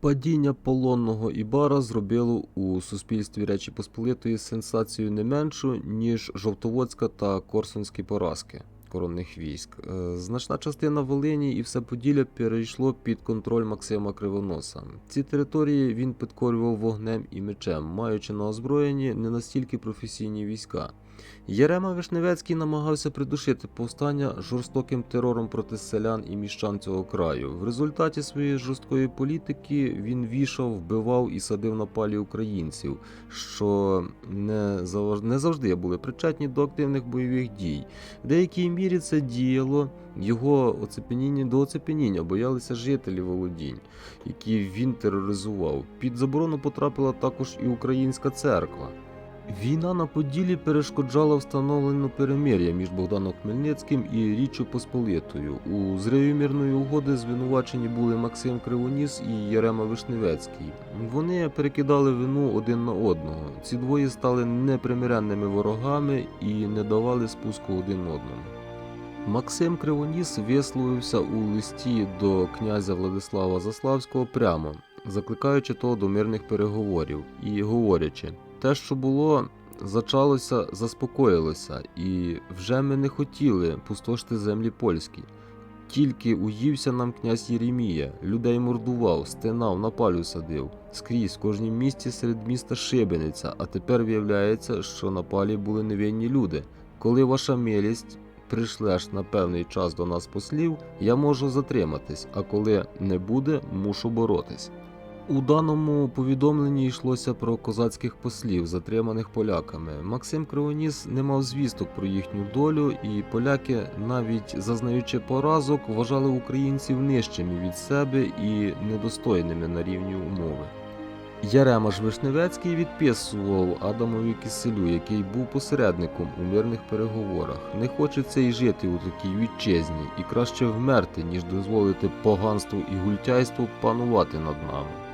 Падіння полонного Ібара зробило у суспільстві Речі Посполитої сенсацію не меншу, ніж Жовтоводська та Корсунські поразки коронних військ. Е, Значна частина Волині і все Поділля перейшло під контроль Максима Кривоноса. Ці території він підкорював вогнем і мечем, маючи на озброєнні не настільки професійні війська. Єрема Вишневецький намагався придушити повстання жорстоким терором проти селян і міщан цього краю. В результаті своєї жорсткої політики він вішав, вбивав і садив на палі українців, що не, завжди були причетні до активних бойових дій. В деякій мірі це діяло його оцепеніння до оцепеніння, боялися жителі володінь, які він тероризував. Під заборону потрапила також і українська церква. Війна на Поділлі перешкоджала встановленню перемир'я між Богданом Хмельницьким і Річчю Посполитою. У зриві мирної угоди звинувачені були Максим Кривоніс і Єрема Вишневецький. Вони перекидали вину один на одного. Ці двоє стали непримиренними ворогами і не давали спуску один одному. Максим Кривоніс висловився у листі до князя Владислава Заславського прямо, закликаючи того до мирних переговорів і говорячи, те, що було, зачалося, заспокоїлося, і вже ми не хотіли пустошити землі польські. Тільки уївся нам князь Єремія, людей мордував, стинав, на палю садив. Скрізь, в кожнім місті серед міста шибениця, а тепер виявляється, що на палі були невинні люди. Коли ваша милість прийшлеш на певний час до нас послів, я можу затриматись, а коли не буде, мушу боротись. У даному повідомленні йшлося про козацьких послів, затриманих поляками. Максим Кривоніс не мав звісток про їхню долю, і поляки, навіть зазнаючи поразок, вважали українців нижчими від себе і недостойними на рівні умови. Ярема ж Вишневецький відписував Адамові Киселю, який був посередником у мирних переговорах. Не хочеться й жити у такій вітчизні, і краще вмерти, ніж дозволити поганству і гультяйству панувати над нами.